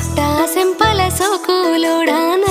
చెట్ట సెంపల సోకులోడాన